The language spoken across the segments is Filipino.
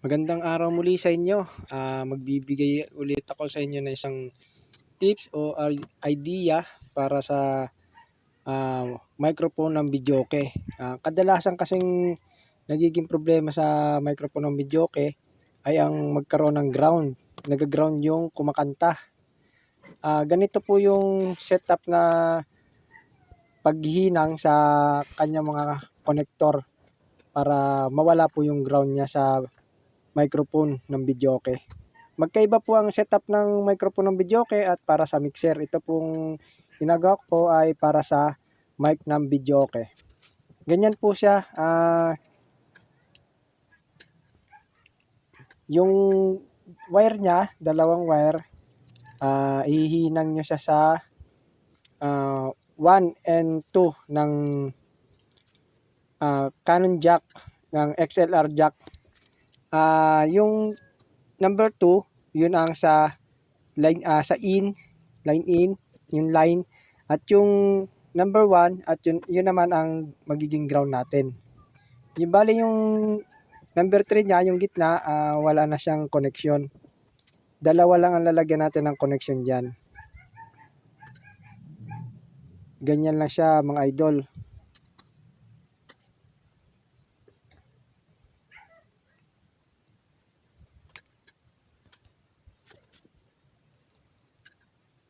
Magandang araw muli sa inyo. Ah, magbibigay ulit ako sa inyo ng isang tips o idea para sa ah, microphone ng videoke. Ah, kadalasan kasing nagiging problema sa microphone ng videoke ay ang magkaroon ng ground. Nag-ground yung kumakanta. Ah, ganito po yung setup na paghihinang sa kanya mga connector para mawala po yung ground niya sa microphone ng videoke. Magkaiba po ang setup ng microphone ng videoke at para sa mixer. Ito pong ginagawa ko ay para sa mic ng videoke. Ganyan po siya. ah, yung wire niya, dalawang wire, ah, ihihinang nyo siya sa 1 and 2 ng ah, Canon jack, ng XLR jack Ah, yung number 2, yun ang sa line ah, sa in, line in, yung line at yung number 1 at yun, yun naman ang magiging ground natin. Yung bali yung number 3 niya, yung gitna, ah, wala na siyang connection. Dalawa lang ang lalagyan natin ng connection diyan. Ganyan lang siya mga idol.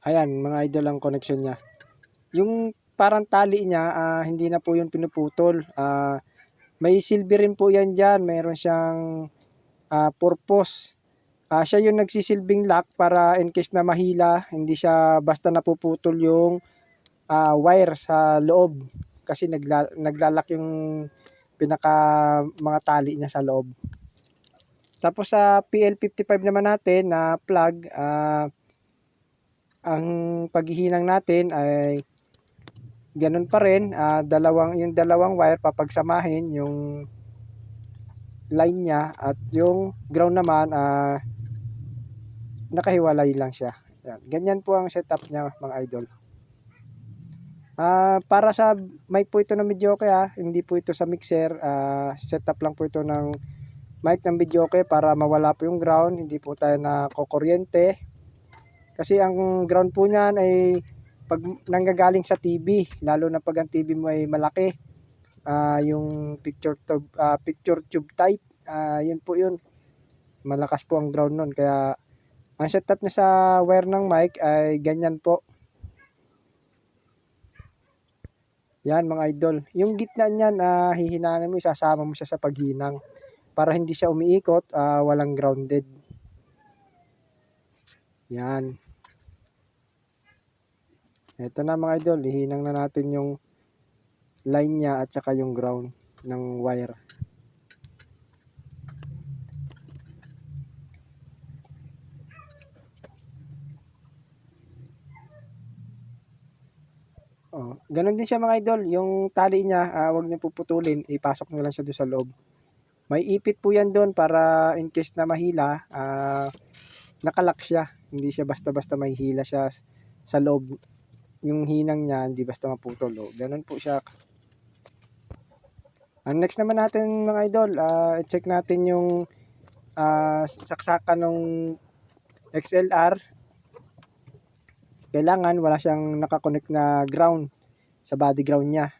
Ayan, mga idol ang connection niya. Yung parang tali niya, ah, hindi na po yung pinuputol. Ah, may silver rin po yan dyan. Meron siyang ah, purpose. Ah, siya yung nagsisilbing lock para in case na mahila, hindi siya basta napuputol yung ah, wire sa loob. Kasi nagla naglalak yung pinaka mga tali niya sa loob. Tapos sa PL55 naman natin na plug, ah, ang paghihinang natin ay ganun pa rin, ah, dalawang yung dalawang wire papagsamahin yung line niya at yung ground naman ah, nakahiwalay lang siya. Yan. Ganyan po ang setup niya mga idol. Ah, para sa mic po ito ng videoke ah, hindi po ito sa mixer, ah, setup lang po ito ng mic ng videoke para mawala po yung ground, hindi po tayo na kukuryente. Kasi ang ground po niyan ay pag nanggagaling sa TV, lalo na pag ang TV mo ay malaki, ah, yung picture tube, ah, picture tube type, ah, yun po yun. Malakas po ang ground nun. Kaya ang setup niya sa wire ng mic ay ganyan po. Yan mga idol. Yung gitna niyan, ah, hihinangin mo, isasama mo siya sa paghinang para hindi siya umiikot, ah, walang grounded. Yan. Ito na mga idol, ihinang na natin yung line niya at saka yung ground ng wire. Oh, ganun din siya mga idol, yung tali niya, ah, wag niyo puputulin, ipasok niyo lang siya doon sa loob. May ipit po yan doon para in case na mahila, ah, nakalock siya. Hindi siya basta-basta mahihila siya sa loob yung hinang niya hindi basta maputol. Oh. Ganun po siya. Ang next naman natin mga idol, ah, check natin yung ah, saksakan ng XLR. Kailangan wala siyang nakakonect na ground sa body ground niya.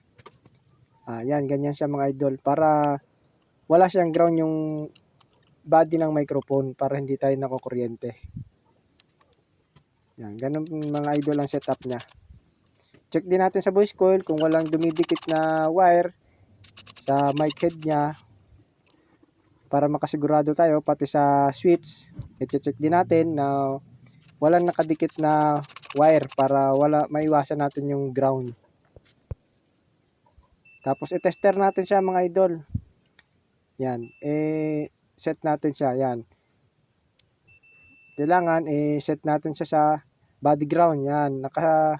Ah, yan, ganyan siya mga idol. Para wala siyang ground yung body ng microphone para hindi tayo nakukuryente. Yan, ganun mga idol ang setup niya. Check din natin sa voice coil kung walang dumidikit na wire sa mic head niya para makasigurado tayo pati sa switch. I-check din natin na walang nakadikit na wire para wala maiwasan natin yung ground. Tapos i-tester natin siya mga idol. Yan, eh set natin siya, yan. Kailangan i-set natin siya sa body ground, yan. Naka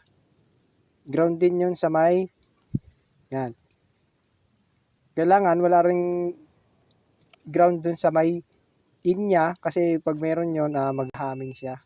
ground din yun sa may yan. Kailangan wala ring ground dun sa may in niya kasi pag meron yon ah, maghaming siya.